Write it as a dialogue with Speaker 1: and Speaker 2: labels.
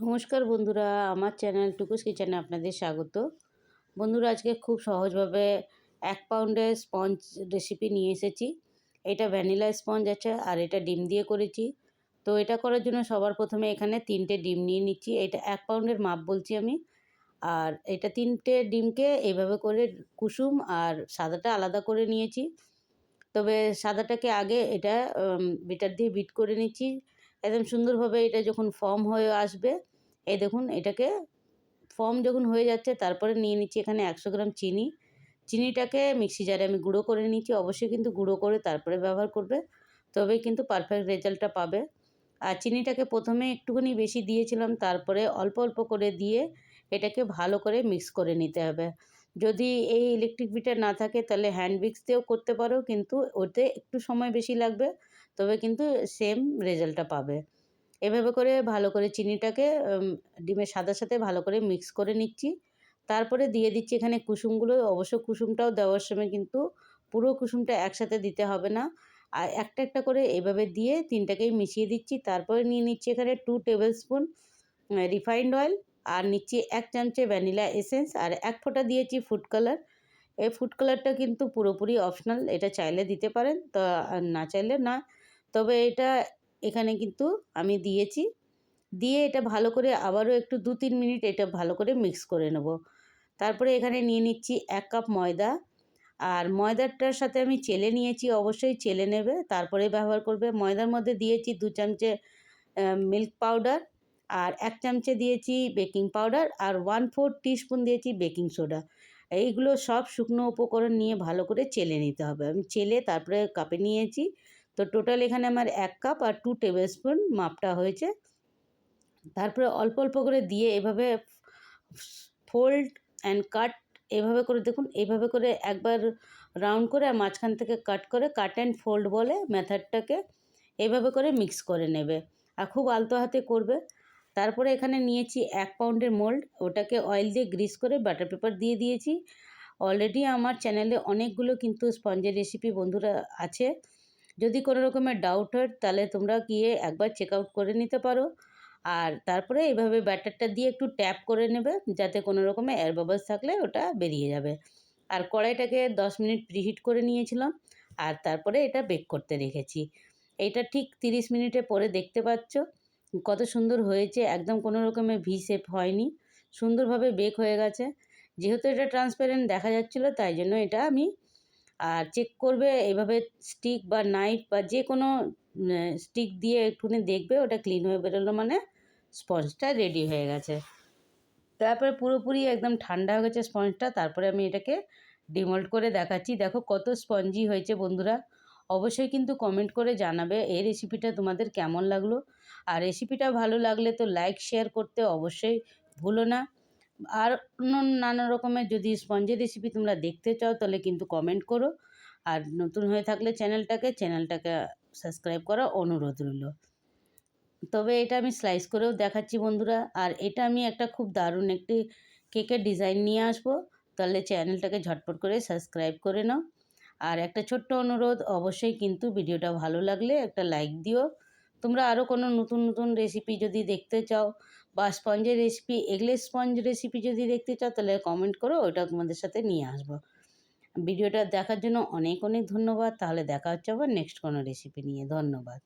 Speaker 1: নমস্কার বন্ধুরা, আমার চ্যানেল টুকুস কিচেনে আপনাদের স্বাগত। বন্ধুরা, আজকে খুব সহজভাবে এক পাউন্ডের স্পঞ্জ রেসিপি নিয়ে এসেছি। এটা ভ্যানিলা স্পঞ্জ আছে আর এটা ডিম দিয়ে করেছি। তো এটা করার জন্য সবার প্রথমে এখানে তিনটে ডিম নিয়ে নিচ্ছি। এটা এক পাউন্ডের মাপ বলছি আমি। আর এটা তিনটে ডিমকে এইভাবে করে কুসুম আর সাদাটা আলাদা করে নিয়েছি। তবে সাদাটাকে আগে এটা বিটার দিয়ে বিট করে নিচ্ছি। একদম সুন্দরভাবে এটা যখন ফর্ম হয়ে আসবে, এই দেখুন এটাকে ফর্ম যখন হয়ে যাচ্ছে, তারপরে নিয়ে নিচ্ছি এখানে একশো গ্রাম চিনি। চিনিটাকে মিক্সি জারে আমি গুঁড়ো করে নিচ্ছি, অবশ্যই কিন্তু গুঁড়ো করে তারপরে ব্যবহার করবে তবেই কিন্তু পারফেক্ট রেজাল্টটা পাবে। আর চিনিটাকে প্রথমে একটুখানি বেশি দিয়েছিলাম, তারপরে অল্প অল্প করে দিয়ে এটাকে ভালো করে মিক্স করে নিতে হবে। যদি এই ইলেকট্রিক বিটার না থাকে, তাহলে হ্যান্ড মিক্স দিয়েও করতে পারো, কিন্তু ওতে একটু সময় বেশি লাগবে। তবে কিন্তু সেম রেজাল্টটা পাবে। এভাবে করে ভালো করে চিনিটাকে ডিমের সাদার সাথে ভালো করে মিক্স করে নিচ্ছি। তারপরে দিয়ে দিচ্ছি এখানে কুসুমগুলো। অবশ্য কুসুমটাও দেওয়ার সময় কিন্তু পুরো কুসুমটা একসাথে দিতে হবে না। আর একটা একটা করে এভাবে দিয়ে তিনটাকেই মিশিয়ে দিচ্ছি। তারপরে নিয়ে নিচ্ছি এখানে two tablespoon refined oil আর নিচ্ছি এক চামচে ভ্যানিলা এসেন্স আর এক ফোঁটা দিয়েছি ফুড কালার এই ফুড কালারটা কিন্তু পুরোপুরি অপশনাল এটা চাইলে দিতে পারেন, তো, না চাইলে না। তবে এটা এখানে কিন্তু আমি দিয়েছি। দিয়ে এটা ভালো করে আবারও একটু দু তিন মিনিট এটা ভালো করে মিক্স করে নেব। তারপরে এখানে নিয়ে নিচ্ছি এক কাপ ময়দা। আর ময়দাটার সাথে আমি চেলে নিয়েছি, অবশ্যই চেলে নেবে। তারপরে ব্যবহার করবে, ময়দার মধ্যে দিয়েছি দু চামচে মিল্ক পাউডার আর এক চামচে দিয়েছি বেকিং পাউডার আর ওয়ান ফোর টিস্পুন দিয়েছি বেকিং সোডা এইগুলো সব শুকনো উপকরণ নিয়ে ভালো করে চেলে নিতে হবে। আমি চেলে তারপরে কাপে নিয়েছি। তো টোটাল এখানে আমার এক কাপ আর টু টেবিল স্পুন মাপটা হয়েছে। তারপরে অল্প অল্প করে দিয়ে এভাবে ফোল্ড অ্যান্ড কাট এভাবে করে, দেখুন, এভাবে করে একবার রাউন্ড করে আর মাঝখান থেকে কাট করে কাট অ্যান্ড ফোল্ড বলে মেথডটাকে এভাবে করে মিক্স করে নেবে আর খুব আলতো হাতে করবে। তারপরে এখানে নিয়েছি এক পাউন্ডের মোল্ড ওটাকে অয়েল দিয়ে গ্রিস করে বাটার পেপার দিয়ে দিয়েছি। অলরেডি আমার চ্যানেলে অনেকগুলো কিন্তু স্পঞ্জের রেসিপি বন্ধুরা আছে। যদি কোনো রকমের ডাউট হয়, তাহলে তোমরা গিয়ে একবার চেক আউট করে নিতে পারো। আর তারপরে এইভাবে ব্যাটারটা দিয়ে একটু ট্যাপ করে নেবে, যাতে কোনো রকমের এয়ার বাবলস থাকলে ওটা বেরিয়ে যাবে। আর কড়াইটাকে দশ মিনিট প্রিহিট করে নিয়েছিলাম, আর তারপরে এটা বেক করতে রেখেছি। এটা ঠিক তিরিশ মিনিটে পরে দেখতে পাচ্ছ, কত সুন্দর হয়েছে, একদম কোনো রকমের ভি শেপ হয়নি, সুন্দরভাবে বেক হয়ে গেছে। যেহেতু এটা ট্রান্সপারেন্ট দেখা যাচ্ছিল, তাই জন্য এটা আমি আর চেক করবে এইভাবে স্টিক বা নাইফ বা যে কোনো স্টিক দিয়ে একটুখানি দেখবে, ওটা ক্লিন হয়ে বেরোলো মানে স্পঞ্জটা রেডি হয়ে গেছে। তারপরে পুরোপুরি একদম ঠান্ডা হয়ে গেছে স্পঞ্জটা তারপরে আমি এটাকে ডিমল্ট করে দেখাচ্ছি। দেখো কত স্পঞ্জি হয়েছে বন্ধুরা। অবশ্যই কিন্তু কমেন্ট করে জানাবে এই রেসিপিটা তোমাদের কেমন লাগল। আর রেসিপিটা ভালো লাগলে তো লাইক শেয়ার করতে অবশ্যই ভুলো না। আর নানা রকমের যদি স্পঞ্জের রেসিপি তোমরা দেখতে চাও, তাহলে কিন্তু কমেন্ট করো। আর নতুন হয়ে থাকলে চ্যানেলটাকে চ্যানেলটাকে সাবস্ক্রাইব করা অনুরোধ রইল। তবে এটা আমি স্লাইস করেও দেখাচ্ছি বন্ধুরা। আর এটা আমি একটা খুব দারুণ একটি কেকের ডিজাইন নিয়ে আসব। তাহলে চ্যানেলটাকে ঝটপট করে সাবস্ক্রাইব করে নাও। আর একটা ছোট্ট অনুরোধ, অবশ্যই কিন্তু ভিডিওটা ভালো লাগলে একটা লাইক দিও। তোমরা আরও কোনো নতুন নতুন রেসিপি যদি দেখতে চাও বা স্পঞ্জের রেসিপি এগলেস স্পঞ্জ রেসিপি যদি দেখতে চাও, তাহলে কমেন্ট করো, ওটা তোমাদের সাথে নিয়ে আসব। ভিডিওটা দেখার জন্য অনেক অনেক ধন্যবাদ। তাহলে দেখা হচ্ছে আবার নেক্সট কোনো রেসিপি নিয়ে। ধন্যবাদ।